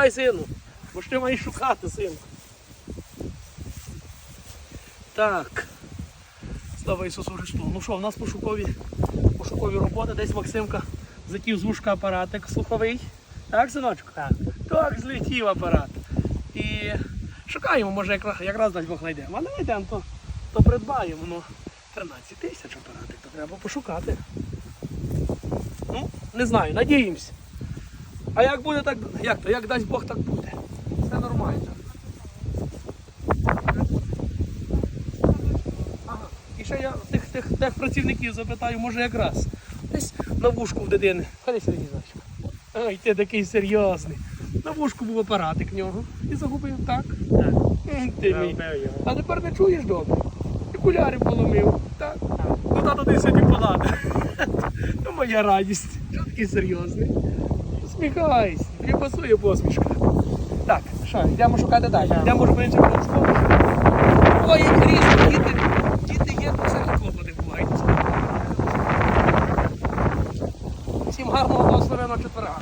Давай, сину. Бо ж ти маєш шукати, синку. Так. Слава Ісусу Христу. Ну що, в нас пошукові, пошукові роботи. Десь Максимка затів з вушка апаратик слуховий. Так, синочку? Так. Так, злетів апарат. І шукаємо, може якраз, якраз дасть Бог знайдемо. А не знайдемо, то, то придбаємо. Ну, 13 тисяч апаратик, то треба пошукати. Ну, не знаю, надіємося. А як буде так, як то, як дасть Бог, так буде. Все нормально. Ага. І ще я тих, тих, тих працівників запитаю, може якраз. Десь на вушку в дитини. Ходи сюди, Зайчик. Ой, ти такий серйозний. На вушку був апаратик в нього. І загубив так. Так. М, Ти мій. А тепер не чуєш добре. І куляри поломив. Так. Ну тато ти сьогодні подати. Ну моя радість. Що такий серйозний? Усміхайся, тобі пасує посмішка. Так, що, йдемо шукати далі. Йдемо ж менше школу. Ой, як діти, діти є, то все клопоти бувають. Всім гарного благословеного четверга.